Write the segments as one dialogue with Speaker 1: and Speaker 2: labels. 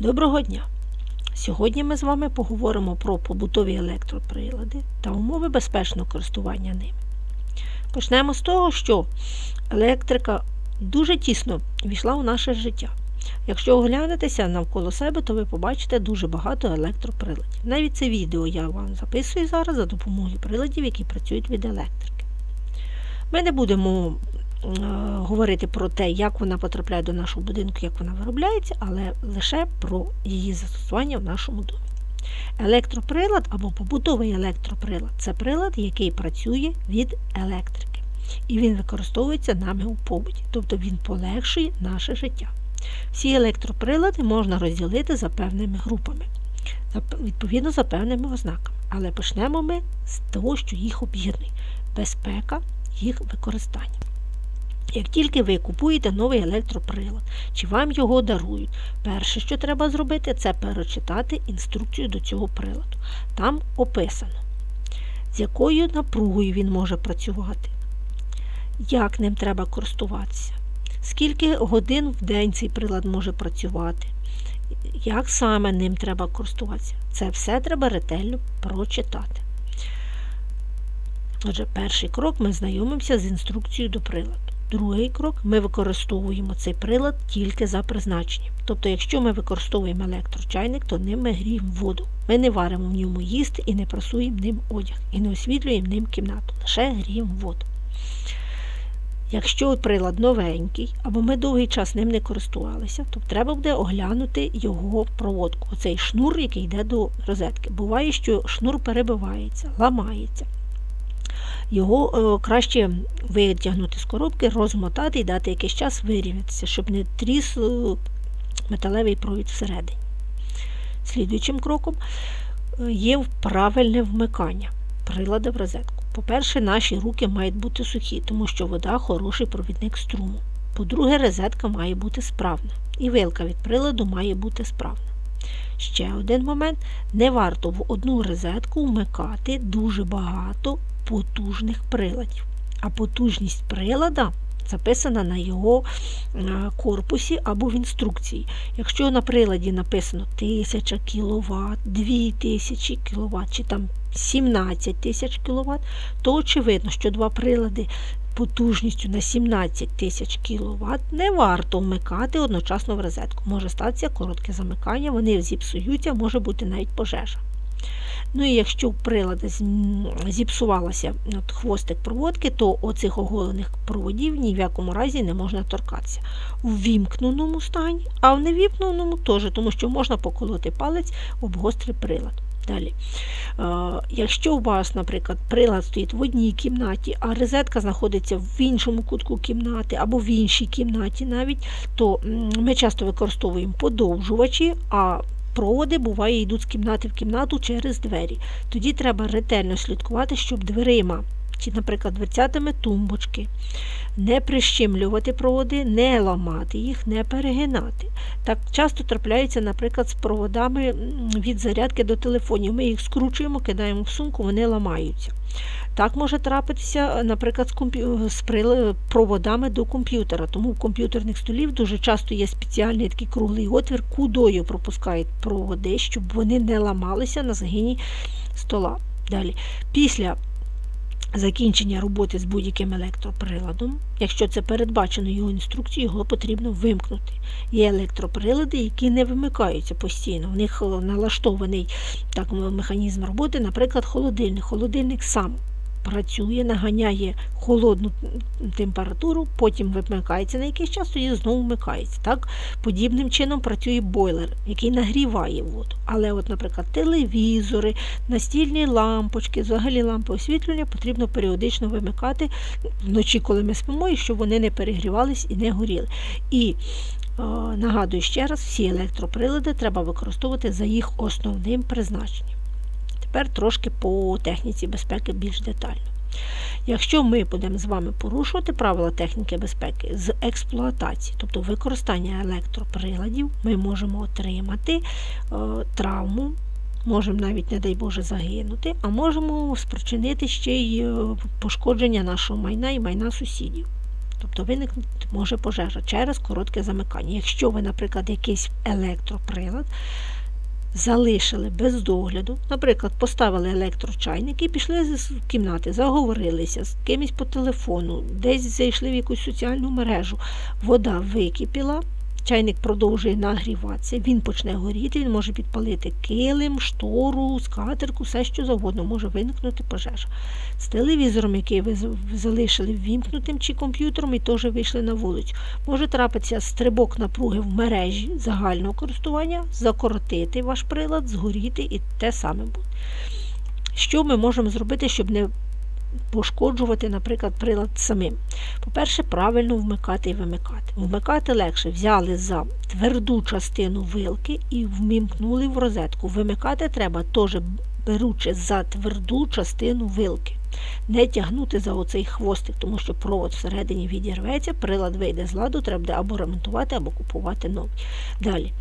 Speaker 1: Доброго дня! Сьогодні ми з вами поговоримо про побутові електроприлади та умови безпечного користування ними. Почнемо з того, що електрика дуже тісно війшла у наше життя. Якщо оглянетеся навколо себе, то ви побачите дуже багато електроприладів. Навіть це відео я вам записую зараз за допомогою приладів, які працюють від електрики. Ми не будемо говорити про те, як вона потрапляє до нашого будинку, як вона виробляється, але лише про її застосування в нашому домі. Електроприлад або побутовий електроприлад це прилад, який працює від електрики. І він використовується нами у побуті, тобто він полегшує наше життя. Всі електроприлади можна розділити за певними групами, відповідно за певними ознаками. Але почнемо ми з того, що їх об'єднує безпека їх використання. Як тільки ви купуєте новий електроприлад чи вам його дарують, перше, що треба зробити, це перечитати інструкцію до цього приладу. Там описано, з якою напругою він може працювати, як ним треба користуватися, скільки годин в день цей прилад може працювати, як саме ним треба користуватися. Це все треба ретельно прочитати. Отже, перший крок ми знайомимося з інструкцією до приладу. Другий крок ми використовуємо цей прилад тільки за призначенням. Тобто, якщо ми використовуємо електрочайник, то ним ми гріємо воду. Ми не варимо в ньому їсти і не прасуємо ним одяг, і не освітлюємо ним кімнату, лише гріємо воду. Якщо прилад новенький, або ми довгий час ним не користувалися, то треба буде оглянути його проводку, оцей шнур, який йде до розетки. Буває, що шнур перебивається, ламається. Його е, краще витягнути з коробки, розмотати і дати якийсь час вирівнятися, щоб не тріс е, металевий провід всередині. Слідуючим кроком е, є правильне вмикання прилада в розетку. По-перше, наші руки мають бути сухі, тому що вода хороший провідник струму. По-друге, розетка має бути справна. І вилка від приладу має бути справна. Ще один момент: не варто в одну розетку вмикати дуже багато потужних приладів. А потужність прилада записана на його е, корпусі або в інструкції. Якщо на приладі написано 1000 кВт, 2000 кВт чи там 17 тисяч кВт, то очевидно, що два прилади потужністю на 17 тисяч кВт не варто вмикати одночасно в розетку. Може статися коротке замикання, вони зіпсуються, може бути навіть пожежа. Ну і якщо в прилада зіпсувалася от, хвостик проводки, то оцих оголених проводів ні в якому разі не можна торкатися. У вімкненому стані, а в невімкненому теж, тому що можна поколоти палець об гострий прилад. Далі. Е, Якщо у вас, наприклад, прилад стоїть в одній кімнаті, а розетка знаходиться в іншому кутку кімнати або в іншій кімнаті навіть, то ми часто використовуємо подовжувачі, а проводи буває йдуть з кімнати в кімнату через двері. Тоді треба ретельно слідкувати, щоб дверима, чи, наприклад, дверцятами тумбочки, не прищемлювати проводи, не ламати їх, не перегинати. Так часто трапляється, наприклад, з проводами від зарядки до телефонів. Ми їх скручуємо, кидаємо в сумку, вони ламаються. Так може трапитися, наприклад, з, комп'ю... з проводами до комп'ютера. Тому в комп'ютерних столів дуже часто є спеціальний такий круглий отвір, кудою пропускають проводи, щоб вони не ламалися на згині стола. Далі, після закінчення роботи з будь-яким електроприладом, якщо це передбачено його інструкцією, його потрібно вимкнути. Є електроприлади, які не вимикаються постійно. В них е, налаштований так, механізм роботи, наприклад, холодильник. Холодильник сам працює, наганяє холодну температуру, потім вимикається на якийсь час, тоді знову вмикається. Так, подібним чином працює бойлер, який нагріває воду. Але, от, наприклад, телевізори, настільні лампочки, взагалі лампи освітлення потрібно періодично вимикати вночі, коли ми спимо, і щоб вони не перегрівались і не горіли. І е, нагадую ще раз, всі електроприлади треба використовувати за їх основним призначенням. Тепер трошки по техніці безпеки більш детально. Якщо ми будемо з вами порушувати правила техніки безпеки з експлуатації, тобто використання електроприладів, ми можемо отримати е, травму, можемо навіть, не дай Боже, загинути, а можемо спричинити ще й е, пошкодження нашого майна і майна сусідів. Тобто виникнути може пожежа через коротке замикання. Якщо ви, наприклад, якийсь електроприлад залишили без догляду, наприклад, поставили електрочайник і пішли з кімнати, заговорилися з кимось по телефону, десь зайшли в якусь соціальну мережу, вода википіла. Чайник продовжує нагріватися, він почне горіти, він може підпалити килим, штору, скатерку, все що завгодно, може виникнути пожежа. З телевізором, який ви залишили ввімкнутим чи комп'ютером, і теж вийшли на вулицю. Може трапитися стрибок напруги в мережі загального користування, закоротити ваш прилад, згоріти і те саме буде. Що ми можемо зробити, щоб не пошкоджувати, наприклад, прилад самим. По-перше, правильно вмикати і вимикати. Вмикати легше взяли за тверду частину вилки і вмімкнули в розетку. Вимикати треба теж беручи за тверду частину вилки. Не тягнути за оцей хвостик, тому що провод всередині відірветься, прилад вийде з ладу, треба буде або ремонтувати, або купувати новий. Далі.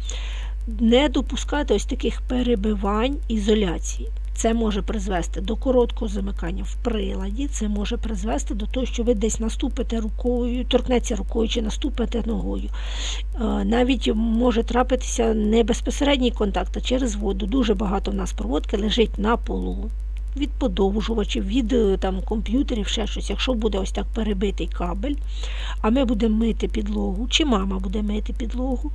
Speaker 1: Не допускати ось таких перебивань ізоляції. Це може призвести до короткого замикання в приладі, це може призвести до того, що ви десь наступите рукою, торкнеться рукою чи наступите ногою. Е, навіть може трапитися не безпосередній контакт, а через воду. Дуже багато в нас проводки лежить на полу. Від подовжувачів, від е, там, комп'ютерів, ще щось. Якщо буде ось так перебитий кабель, а ми будемо мити підлогу, чи мама буде мити підлогу,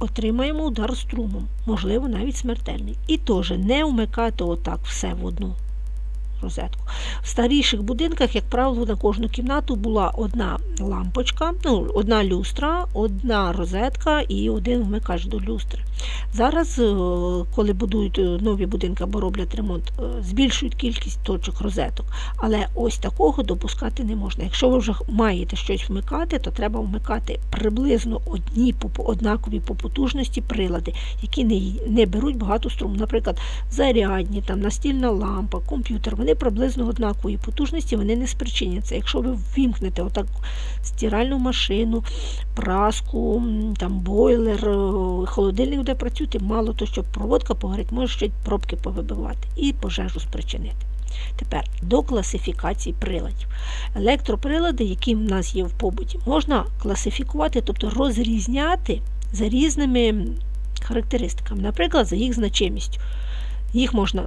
Speaker 1: отримаємо удар струмом, можливо, навіть смертельний. І теж не вмикати отак все в одну розетку. В старіших будинках, як правило, на кожну кімнату була одна лампочка, ну, одна люстра, одна розетка і один вмикач до люстри. Зараз, е, коли будують е, нові будинки або роблять ремонт, е, збільшують кількість точок розеток. Але ось такого допускати не можна. Якщо ви вже маєте щось вмикати, то треба вмикати приблизно одні однакові по потужності прилади, які не не беруть багато струму. Наприклад, зарядні, там, настільна лампа, комп'ютер. Вони приблизно однакової потужності, вони не спричиняться. Якщо ви ввімкнете отак стиральну машину, праску, там бойлер, холодильник буде працювати, мало то, що проводка погорить, може ще пробки повибивати і пожежу спричинити. Тепер до класифікації приладів. Електроприлади, які в нас є в побуті, можна класифікувати, тобто розрізняти за різними характеристиками, наприклад, за їх значимістю. Їх можна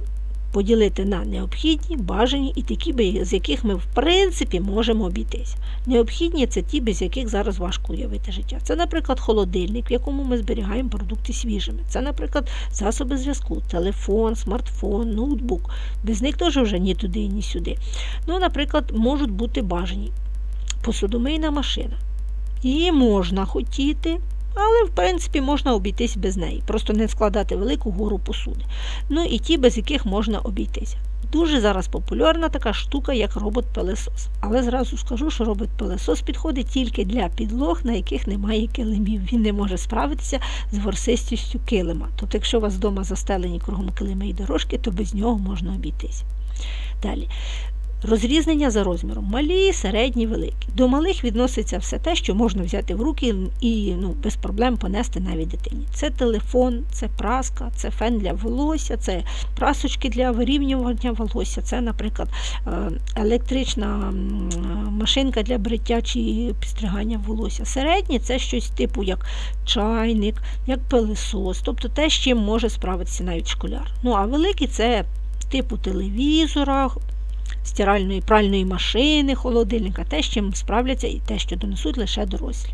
Speaker 1: поділити на необхідні, бажані і такі, з яких ми в принципі можемо обійтися. Необхідні це ті, без яких зараз важко уявити життя. Це, наприклад, холодильник, в якому ми зберігаємо продукти свіжими. Це, наприклад, засоби зв'язку, телефон, смартфон, ноутбук. Без них теж вже ні туди, ні сюди. Ну, Наприклад, можуть бути бажані посудомийна машина. Її можна хотіти але, в принципі, можна обійтись без неї, просто не складати велику гору посуди. Ну і ті, без яких можна обійтися. Дуже зараз популярна така штука, як робот-пилесос. Але зразу скажу, що робот-пилесос підходить тільки для підлог, на яких немає килимів. Він не може справитися з ворсистістю килима. Тобто, якщо у вас вдома застелені кругом килими і дорожки, то без нього можна обійтися. Далі. Розрізнення за розміром малі, середні, великі. До малих відноситься все те, що можна взяти в руки і ну, без проблем понести навіть дитині. Це телефон, це праска, це фен для волосся, це прасочки для вирівнювання волосся, це, наприклад, е, електрична машинка для бриття чи підстригання волосся. Середні це щось типу як чайник, як пилисос, тобто те, з чим може справитися навіть школяр. Ну а великі це типу телевізора стиральної пральної машини, холодильника, те, з чим справляться і те, що донесуть лише дорослі.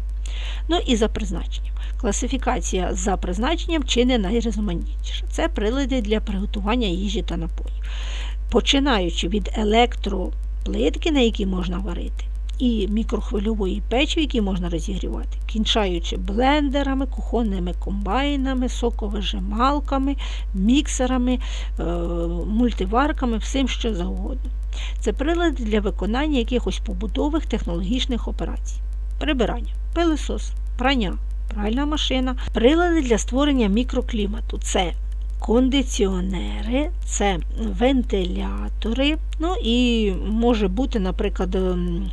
Speaker 1: Ну і за призначенням. Класифікація за призначенням чи не найрізноманітніша. Це прилади для приготування їжі та напоїв. Починаючи від електроплитки, на якій можна варити, і мікрохвильової печі, які можна розігрівати, кінчаючи блендерами, кухонними комбайнами, соковижималками, міксерами, е, мультиварками, всім що завгодно. Це прилади для виконання якихось побутових технологічних операцій. Прибирання, пилисос, прання, пральна машина, прилади для створення мікроклімату. Це кондиціонери, це вентилятори, ну і може бути, наприклад, ем,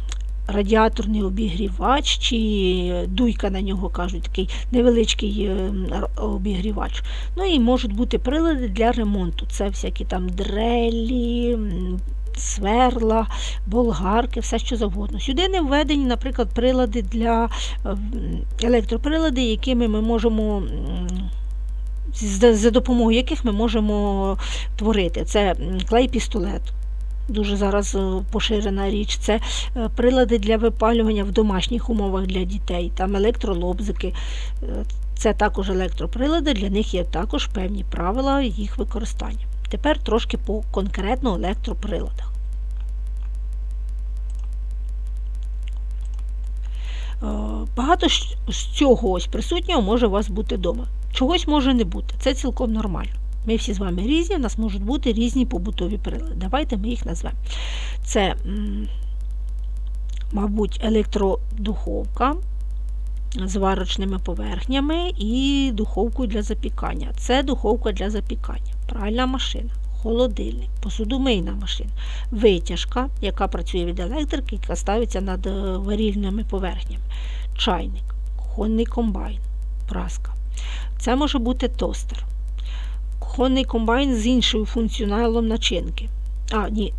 Speaker 1: радіаторний обігрівач, чи дуйка на нього кажуть, такий невеличкий ем, обігрівач. Ну і можуть бути прилади для ремонту. Це всякі там дрелі, сверла, болгарки, все що завгодно. Сюди не введені, наприклад, прилади для е, електроприлади, якими ми можемо. За допомогою яких ми можемо творити. Це клей-пістолет, дуже зараз е, поширена річ. Це е, прилади для випалювання в домашніх умовах для дітей, там електролобзики. Це також електроприлади, для них є також певні правила їх використання. Тепер трошки по конкретно електроприладах. Е, Багато з цього ось присутнього може у вас бути вдома. Чогось може не бути. Це цілком нормально. Ми всі з вами різні, у нас можуть бути різні побутові прилади. Давайте ми їх назвемо. Це, мабуть, електродуховка з варочними поверхнями і духовкою для запікання. Це духовка для запікання, пральна машина, холодильник, посудомийна машина, витяжка, яка працює від електрики, яка ставиться над е, варільними поверхнями, чайник, кухонний комбайн, праска. Це може бути тостер. Кухонний комбайн з іншою функціоналом начинки. А, ні.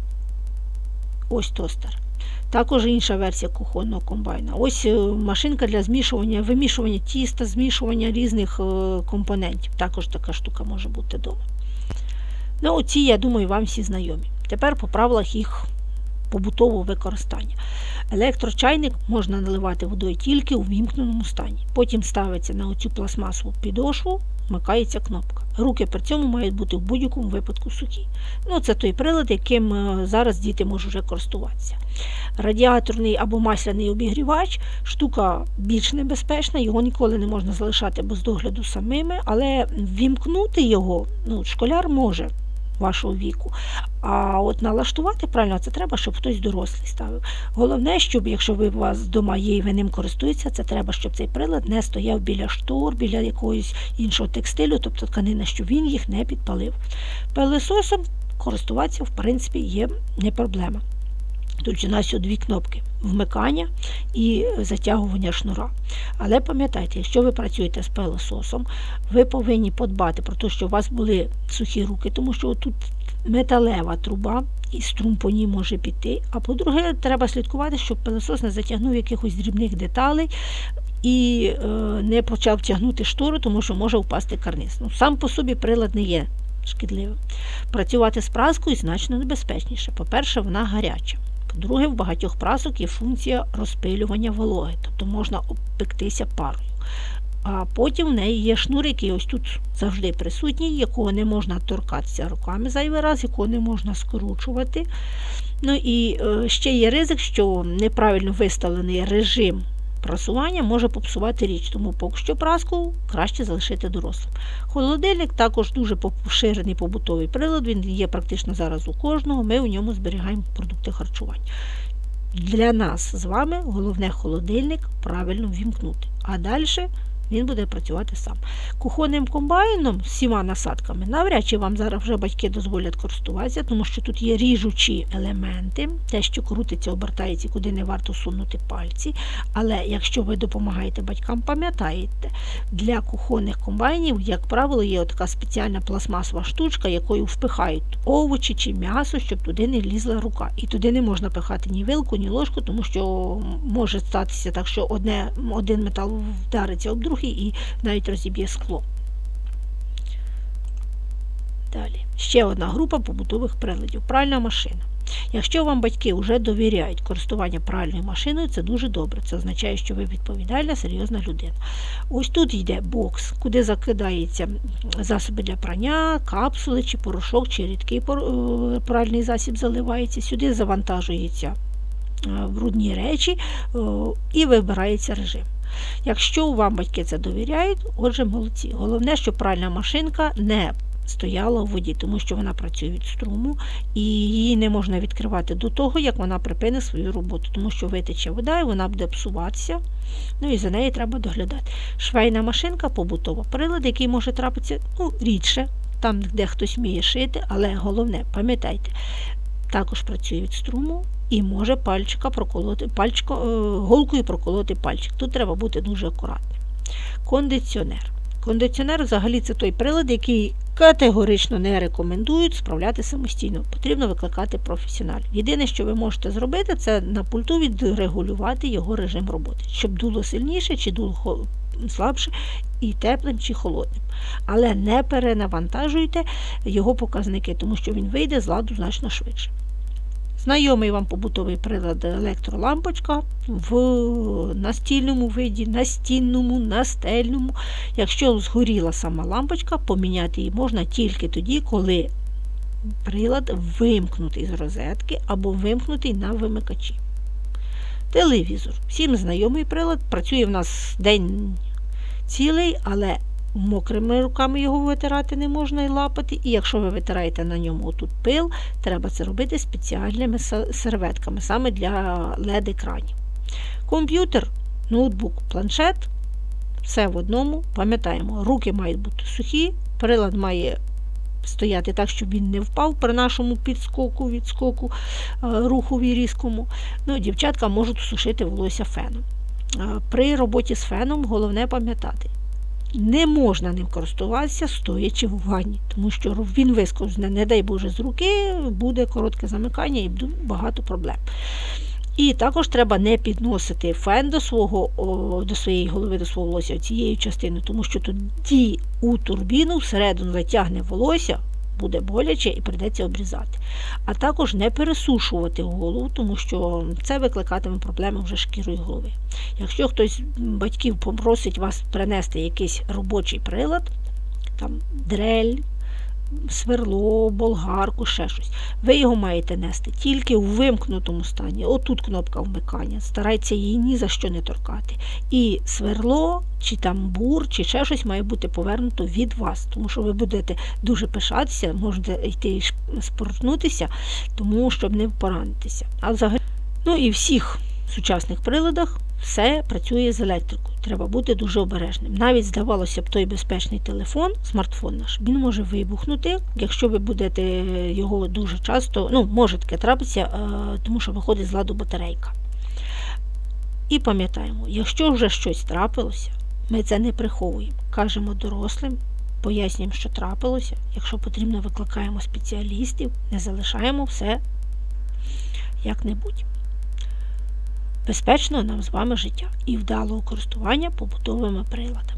Speaker 1: Ось тостер. Також інша версія кухонного комбайна. Ось е, машинка для змішування, вимішування тіста, змішування різних е, компонентів. Також така штука може бути вдома. Ну, оці, я думаю, вам всі знайомі. Тепер по правилах їх побутового використання. Електрочайник можна наливати водою тільки у вімкненому стані. Потім ставиться на оцю пластмасову підошву, вмикається кнопка. Руки при цьому мають бути в будь-якому випадку сухі. Ну, це той прилад, яким е, зараз діти можуть вже користуватися. Радіаторний або масляний обігрівач штука більш небезпечна, його ніколи не можна залишати без догляду самими, але ввімкнути його ну, школяр може вашого віку. А от налаштувати правильно це треба, щоб хтось дорослий ставив. Головне, щоб якщо ви у вас вдома є і ви ним користуєтеся, це треба, щоб цей прилад не стояв біля штор, біля якогось іншого текстилю, тобто тканина, щоб він їх не підпалив. Пилесосом користуватися, в принципі, є не проблема. Тут у нас дві кнопки вмикання і затягування шнура. Але пам'ятайте, якщо ви працюєте з пилососом, ви повинні подбати про те, щоб у вас були сухі руки, тому що тут металева труба і струм по ній може піти. А по-друге, треба слідкувати, щоб пилосос не затягнув якихось дрібних деталей і е, не почав тягнути штору, тому що може впасти карниз. Ну, сам по собі прилад не є шкідливим. Працювати з праскою значно небезпечніше. По-перше, вона гаряча. По-друге, в багатьох прасок є функція розпилювання вологи, тобто можна обпектися парою. А потім в неї є шнур, який ось тут завжди присутній, якого не можна торкатися руками зайвий раз, якого не можна скручувати. Ну і е, ще є ризик, що неправильно виставлений режим прасування може попсувати річ, тому поки що праску краще залишити дорослим. Холодильник також дуже поширений побутовий прилад, він є практично зараз у кожного. Ми у ньому зберігаємо продукти харчування. Для нас з вами головне холодильник правильно вімкнути. А далі він буде працювати сам. Кухонним комбайном з всіма насадками навряд чи вам зараз вже батьки дозволять користуватися, тому що тут є ріжучі елементи, те, що крутиться, обертається, куди не варто сунути пальці. Але якщо ви допомагаєте батькам, пам'ятаєте, для кухонних комбайнів, як правило, є така спеціальна пластмасова штучка, якою впихають овочі чи м'ясо, щоб туди не лізла рука. І туди не можна пихати ні вилку, ні ложку, тому що може статися так, що одне, один метал вдариться об другий і навіть розіб'є скло. Далі. Ще одна група побутових приладів пральна машина. Якщо вам батьки вже довіряють користування пральною машиною, це дуже добре. Це означає, що ви відповідальна, серйозна людина. Ось тут йде бокс, куди закидається засоби для прання, капсули, чи порошок, чи рідкий е, пральний засіб заливається. Сюди завантажуються е, брудні речі е, і вибирається режим. Якщо вам батьки це довіряють, отже, молодці. Головне, щоб пральна машинка не стояла у воді, тому що вона працює від струму і її не можна відкривати до того, як вона припинить свою роботу, тому що витече вода і вона буде псуватися. Ну і за нею треба доглядати. Швейна машинка побутова, прилад, який може трапитися ну, рідше, там, де хтось вміє шити, але головне, пам'ятайте, також працює від струму і може пальчика проколоти, пальчко, е, голкою проколоти пальчик. Тут треба бути дуже акуратним. Кондиціонер. Кондиціонер взагалі це той прилад, який Категорично не рекомендують справляти самостійно. Потрібно викликати професіоналів. Єдине, що ви можете зробити, це на пульту відрегулювати його режим роботи, щоб дуло сильніше чи дуло слабше, і теплим чи холодним. Але не перенавантажуйте його показники, тому що він вийде з ладу значно швидше. Знайомий вам побутовий прилад електролампочка в настільному виді, настінному, настельному. Якщо згоріла сама лампочка, поміняти її можна тільки тоді, коли прилад вимкнутий з розетки або вимкнутий на вимикачі. Телевізор. Всім знайомий прилад. Працює в нас день цілий, але мокрими руками його витирати не можна і лапати. І якщо ви витираєте на ньому отут пил, треба це робити спеціальними серветками, саме для LED-екранів. Комп'ютер, ноутбук, планшет все в одному. Пам'ятаємо, руки мають бути сухі, прилад має стояти так, щоб він не впав при нашому підскоку, відскоку, е, рухові різкому. Ну, дівчатка можуть сушити волосся феном. При роботі з феном головне пам'ятати. Не можна ним користуватися стоячи в ванні, тому що він висковзне, не дай Боже, з руки, буде коротке замикання і багато проблем. І також треба не підносити фен до свого до своєї голови, до свого волосся цією частиною, тому що тоді у турбіну всередину затягне волосся, буде боляче і прийдеться обрізати. А також не пересушувати голову, тому що це викликатиме проблеми вже шкірою голови. Якщо хтось батьків попросить вас принести якийсь робочий прилад, там дрель, сверло, болгарку, ще щось. Ви його маєте нести тільки у вимкнутому стані. Отут кнопка вмикання. Старайтеся її ні за що не торкати. І сверло, чи там чи ще щось має бути повернуто від вас, тому що ви будете дуже пишатися, можете йти спортнутися, тому щоб не поранитися. А взагалі, ну і всіх сучасних приладах все працює з електрикою. Треба бути дуже обережним. Навіть здавалося б, той безпечний телефон, смартфон наш, він може вибухнути, якщо ви будете його дуже часто, ну, може таке трапитися, е, тому що виходить з ладу батарейка. І пам'ятаємо, якщо вже щось трапилося, ми це не приховуємо. Кажемо дорослим, пояснюємо, що трапилося. Якщо потрібно, викликаємо спеціалістів, не залишаємо все як-небудь. Безпечного нам з вами життя і вдалого користування побутовими приладами.